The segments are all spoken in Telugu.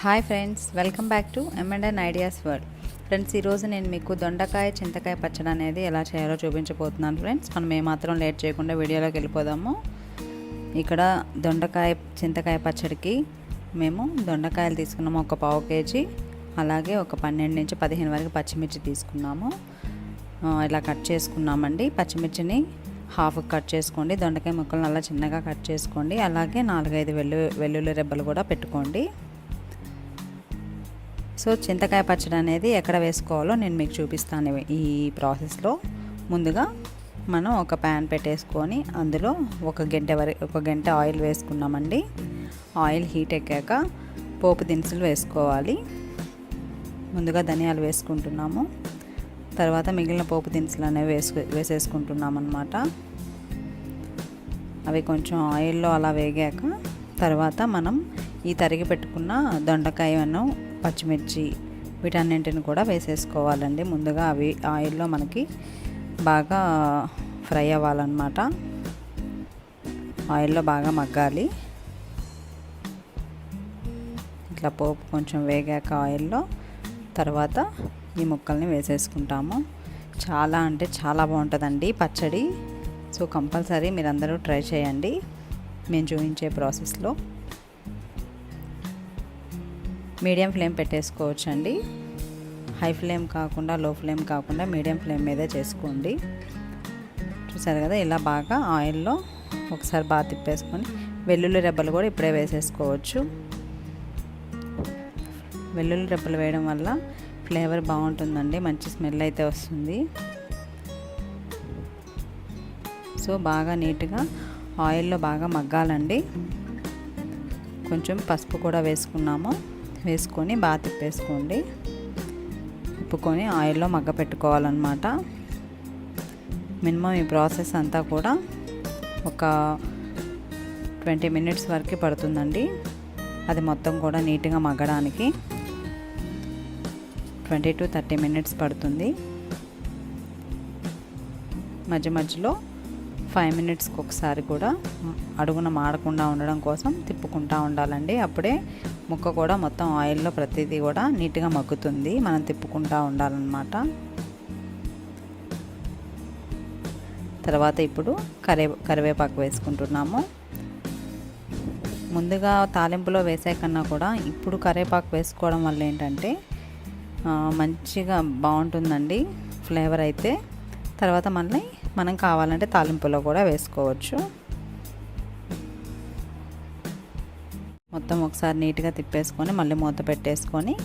Hi friends welcome back to ఎంఎండ్ఎన్ ideas world friends ఈరోజు నేను మీకు దొండకాయ చింతకాయ పచ్చడి అనేది ఎలా చేయాలో చూపించబోతున్నాను ఫ్రెండ్స్. మనం ఏమాత్రం లేట్ చేయకుండా వీడియోలోకి వెళ్ళిపోదాము. ఇక్కడ దొండకాయ చింతకాయ పచ్చడికి మేము దొండకాయలు తీసుకున్నాము. ఒక పావు కేజీ అలాగే ఒక పన్నెండు నుంచి పదిహేను వరకు పచ్చిమిర్చి తీసుకున్నాము. ఇలా కట్ చేసుకున్నామండి. పచ్చిమిర్చిని హాఫ్ కట్ చేసుకోండి. దొండకాయ ముక్కలను అలా చిన్నగా కట్ చేసుకోండి. అలాగే నాలుగైదు వెల్లు వెల్లుల్లి రెబ్బలు కూడా పెట్టుకోండి. సో చింతకాయ పచ్చడి అనేది ఎక్కడ వేసుకోవాలో నేను మీకు చూపిస్తాను ఈ ప్రాసెస్లో. ముందుగా మనం ఒక ప్యాన్ పెట్టేసుకొని అందులో ఒక గంట వరకు ఒక గంట ఆయిల్ వేసుకున్నామండి. ఆయిల్ హీట్ ఎక్కాక పోపు దినుసులు వేసుకోవాలి. ముందుగా ధనియాలు వేసుకుంటున్నాము. తర్వాత మిగిలిన పోపు దినుసులు అనేవి వేసుకు వేసేసుకుంటున్నాం అనమాట అవి కొంచెం ఆయిల్లో అలా వేగాక తర్వాత మనం ఈ తరిగి పెట్టుకున్న దొండకాయను పచ్చిమిర్చి వీటన్నింటిని కూడా వేసేసుకోవాలండి. ముందుగా అవి ఆయిల్లో మనకి బాగా ఫ్రై అవ్వాలన్నమాట. ఆయిల్లో బాగా మగ్గాలి. ఇట్లా పోపు కొంచెం వేగాక ఆయిల్లో తర్వాత ఈ ముక్కల్ని వేసేసుకుంటాము. చాలా అంటే చాలా బాగుంటుందండి పచ్చడి. సో కంపల్సరీ మీరందరూ ట్రై చేయండి. మేము చూపించే ప్రాసెస్లో. మీడియం ఫ్లేమ్ పెట్టేసుకోవచ్చండి. హై ఫ్లేమ్ కాకుండా లో ఫ్లేమ్ కాకుండా మీడియం ఫ్లేమ్ మీదే చేసుకోండి. చూసారు కదా ఇలా బాగా ఆయిల్లో ఒకసారి బాగా తిప్పేసుకొని వెల్లుల్లి రెబ్బలు కూడా ఇప్పుడే వేసేసుకోవచ్చు. వెల్లుల్లి రెబ్బలు వేయడం వల్ల ఫ్లేవర్ బాగుంటుందండి మంచి స్మెల్ అయితే వస్తుంది. సో బాగా నీట్గా ఆయిల్లో బాగా మగ్గాలండి. కొంచెం పసుపు కూడా వేసుకున్నాము. వేసుకొని బాగా తిప్పేసుకోండి. తిప్పుకొని ఆయిల్లో మగ్గ పెట్టుకోవాలన్నమాట. మినిమం ఈ ప్రాసెస్ అంతా కూడా ఒక ట్వంటీ మినిట్స్ వరకు పడుతుందండి. అది మొత్తం కూడా నీట్గా మగ్గడానికి ట్వంటీ టు థర్టీ మినిట్స్ పడుతుంది. మధ్య మధ్యలో ఫైవ్ మినిట్స్కి ఒకసారి కూడా అడుగున మాడకుండా ఉండడం కోసం తిప్పుకుంటూ ఉండాలండి. అప్పుడే ముక్క కూడా మొత్తం ఆయిల్లో ప్రతిదీ కూడా నీట్గా మగ్గుతుంది. మనం తిప్పుకుంటూ ఉండాలన్నమాట. తర్వాత ఇప్పుడు కరే కరివేపాకు వేసుకుంటున్నాము. ముందుగా తాలింపులో వేసే కన్నా కూడా ఇప్పుడు కరివేపాకు వేసుకోవడం వల్ల ఏంటంటే మంచిగా బాగుంటుందండి. ఫ్లేవర్ అయితే. తర్వాత మళ్ళీ మనం కావాలంటే తాలింపులో కూడా వేసుకోవచ్చు. మొత్తం ఒకసారి నీట్గా తిప్పేసుకొని మళ్ళీ మూత పెట్టేసుకొని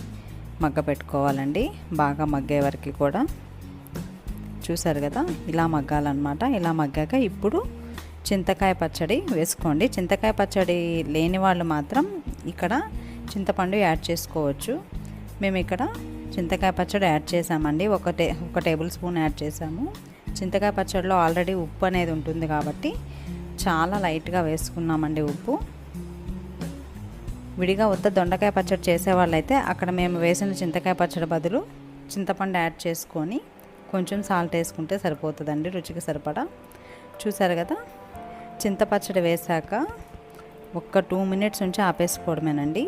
మగ్గ పెట్టుకోవాలండి. బాగా మగ్గే వరకు కూడా. చూసారు కదా? ఇలా మగ్గాలన్నమాట. ఇలా మగ్గాక ఇప్పుడు చింతకాయ పచ్చడి వేసుకోండి. చింతకాయ పచ్చడి లేని వాళ్ళు మాత్రం ఇక్కడ చింతపండు యాడ్ చేసుకోవచ్చు. మేము ఇక్కడ చింతకాయ పచ్చడి యాడ్ చేసామండి. ఒక టే ఒక టేబుల్ స్పూన్ యాడ్ చేసాము. చింతకాయ పచ్చడిలో ఆల్రెడీ ఉప్పు అనేది ఉంటుంది కాబట్టి చాలా లైట్గా వేసుకున్నామండి ఉప్పు. విడిగా ఉత్త దొండకాయ పచ్చడి చేసేవాళ్ళైతే అక్కడ మేము వేసిన చింతకాయ పచ్చడి బదులు చింతపండు యాడ్ చేసుకొని కొంచెం సాల్ట్ వేసుకుంటే సరిపోతుందండి రుచికి సరిపడా. చూసారు కదా చింతపచ్చడి వేశాక వేసాక ఒక్క టూ మినిట్స్ నుంచి ఆపేసుకోవడమేనండి.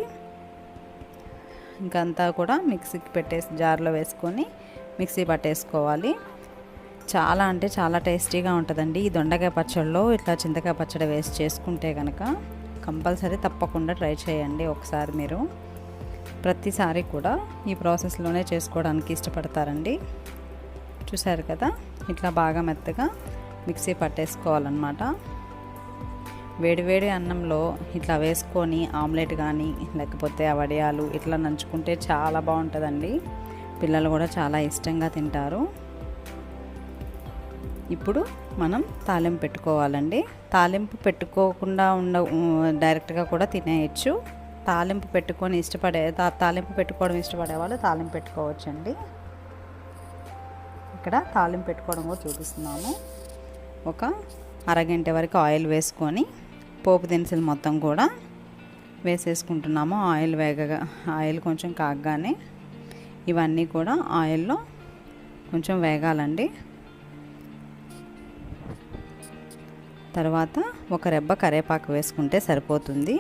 ఇంకంతా కూడా మిక్సీకి పెట్టేసి జార్లో వేసుకొని మిక్సీ పట్టేసుకోవాలి. చాలా అంటే చాలా టేస్టీగా ఉంటుందండి. ఈ దొండకాయ పచ్చడిలో ఇట్లా చింతకాయ పచ్చడి వేసి చేసుకుంటే కనుక కంపల్సరీ తప్పకుండా ట్రై చేయండి ఒకసారి మీరు. ప్రతిసారి కూడా ఈ ప్రాసెస్లోనే చేసుకోవడానికి ఇష్టపడతారండి. చూసారు కదా? ఇట్లా బాగా మెత్తగా మిక్సీ పట్టేసుకోవాలన్నమాట. వేడివేడి అన్నంలో ఇట్లా వేసుకొని ఆమ్లెట్ కానీ లేకపోతే ఆ వడియాలు ఇట్లా నంచుకుంటే చాలా బాగుంటుందండి. పిల్లలు కూడా చాలా ఇష్టంగా తింటారు. ఇప్పుడు మనం తాలింపు పెట్టుకోవాలండి. తాలింపు పెట్టుకోకుండా ఉండ డైరెక్ట్గా కూడా తినేయచ్చు. తాలింపు పెట్టుకొని ఇష్టపడే తా- తాలింపు పెట్టుకోవడం ఇష్టపడే వాళ్ళు తాలింపు పెట్టుకోవచ్చండి. ఇక్కడ తాలింపు పెట్టుకోవడం కూడా చూపిస్తున్నాము. ఒక అరగంట వరకు ఆయిల్ వేసుకొని పోపు దినుసులు మొత్తం కూడా వేసేసుకుంటున్నాము. ఆయిల్ వేగగా ఆయిల్ కొంచెం కాగగానే. ఇవన్నీ కూడా ఆయిల్లో కొంచెం వేగాలండి. తర్వాత ఒక రెబ్బ కరేపాకు వేసుకుంటే సరిపోతుంది.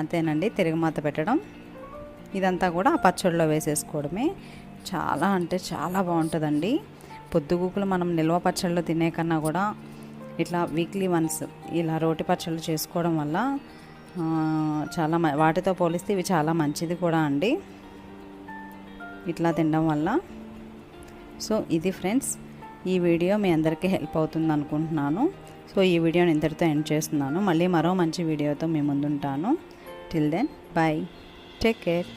అంతేనండి తిరగమాత పెట్టడం. ఇదంతా కూడా ఆ పచ్చడిలో వేసేసుకోవడమే. చాలా అంటే చాలా బాగుంటుందండి. పొద్దుగూకులు మనం నిల్వ పచ్చళ్ళు తినే కన్నా కూడా ఇట్లా వీక్లీ వన్స్ ఇలా రోటి పచ్చళ్ళు చేసుకోవడం వల్ల చాలా వాటితో పోలిస్తే ఇవి చాలా మంచిది కూడా అండి. ఇట్లా తినడం వల్ల. సో ఇది ఫ్రెండ్స్ ఈ వీడియో మీ అందరికీ హెల్ప్ అవుతుంది అనుకుంటున్నాను. సో ఈ వీడియోని ఇంతటితో ఎండ్ చేస్తున్నాను. మళ్ళీ మరో మంచి వీడియోతో మీ ముందుంటాను. Till then bye take care